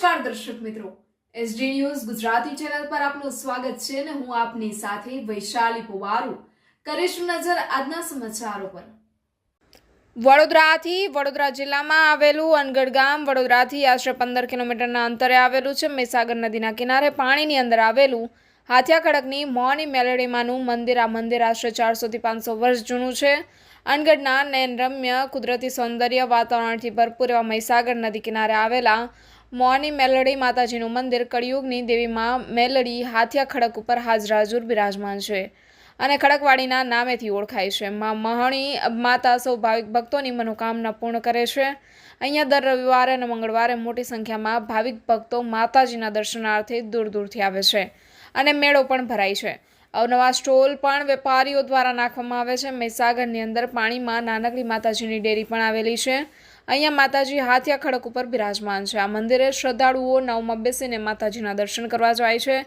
નમસ્કાર દર્શક મિત્રો. એસડી ન્યૂઝ ગુજરાતી ચેનલ પર આપનું સ્વાગત છે અને હું આપની સાથે વૈશાલી પુવારુ. કરીશું નજર આજના સમાચારો પર. વડોદરાથી વડોદરા જિલ્લામાં આવેલું અનગઢ ગામ વડોદરાથી આશરે પંદર કિલોમીટરના અંતરે આવેલું છે. મહીસાગર નદીના કિનારે પાણીની અંદર આવેલું હાથિયા ખડકની મોની મેલેડીમાંનું મંદિર. આ મંદિર આશરે ચારસોથી પાંચસો વર્ષ જૂનું છે. અનગઢના નયનરમ્ય કુદરતી સૌંદર્ય વાતાવરણથી ભરપૂર એવા મહીસાગર નદી કિનારે આવેલા મોની મેલડી માતાજીનું મંદિર, કળિયુગની દેવીમાં મેલડી હાથિયા ખડક ઉપર હાજરાજુર બિરાજમાન છે અને ખડકવાડીના નામેથી ઓળખાય છે. માં મહણી માતા સૌ ભાવિક ભક્તોની મનોકામના પૂર્ણ કરે છે. અહીંયા દર રવિવારે અને મંગળવારે મોટી સંખ્યામાં ભાવિક ભક્તો માતાજીના દર્શનાર્થે દૂર દૂરથી આવે છે અને મેળો પણ ભરાય છે. અવનવા સ્ટોલ પણ વેપારીઓ દ્વારા નાખવામાં આવે છે. મહીસાગરની અંદર પાણીમાં નાનકડી માતાજીની ડેરી પણ આવેલી છે. અહીંયા માતાજી હાથિયા ખડક ઉપર બિરાજમાન છે. આ મંદિરે શ્રદ્ધાળુઓ નાવમાં બેસીને માતાજીના દર્શન કરવા જાય છે.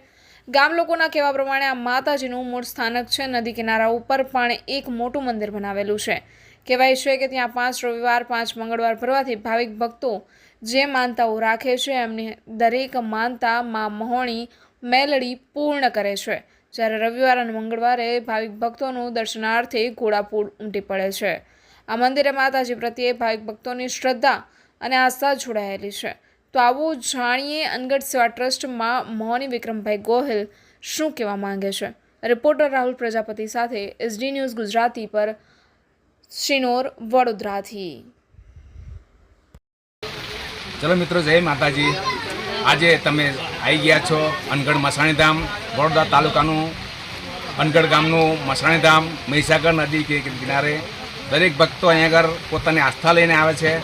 ગામ લોકોના કહેવા પ્રમાણે આ માતાજીનું મૂળ સ્થાનક છે. નદી કિનારા ઉપર પણ એક મોટું મંદિર બનાવેલું છે. કહેવાય છે કે ત્યાં પાંચ રવિવાર, પાંચ મંગળવાર ભરવાથી ભાવિક ભક્તો જે માનતાઓ રાખે છે, એમની દરેક માનતા માં મહોણી મેલડી પૂર્ણ કરે છે. જ્યારે રવિવાર અને મંગળવારે ભાવિક ભક્તોનું દર્શનાર્થે ઘોડાપૂર ઉમટી પડે છે. આ મંદિરે માતાજી પ્રત્યે ભાવિક ભક્તોની શ્રદ્ધા અને આસ્થા જોડાયેલી છે. તો આવું જાણીએ અનગઢ સેવા ટ્રસ્ટમાં મોહની વિક્રમભાઈ ગોહિલ શું કહેવા માંગે છે. રિપોર્ટર રાહુલ પ્રજાપતિ સાથે એસડી ન્યૂઝ ગુજરાતી પર શિનોર વડોદરાથી. ચલો મિત્રો, જય માતાજી. આજે તમે આવી ગયા છો અનગઢ મસાણીધામ વડોદરા તાલુકાનું અનગઢ ગામનું મસાણી ધામ, મહીસાગર નદી કે કિનારે. દરેક ભક્તો અહીંયા આગળ પોતાની આસ્થા લઈને આવે છે.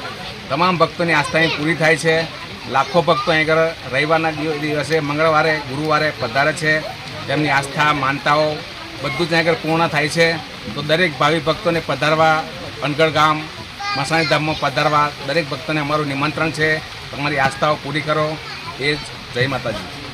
તમામ ભક્તોની આસ્થા અહીં પૂરી થાય છે. લાખો ભક્તો અહીંયા આગળ રવિવારના દિવ- દિવસે મંગળવારે, ગુરુવારે પધારે છે. તેમની આસ્થા, માનતાઓ બધું જ આગળ પૂર્ણ થાય છે. તો દરેક ભાવિ ભક્તોને પધારવા અનગઢ ગામ, મસાણી ધામમાં પધારવા દરેક ભક્તોને અમારું નિમંત્રણ છે. તમારી આસ્થાઓ પૂરી કરો. એ જય માતાજી.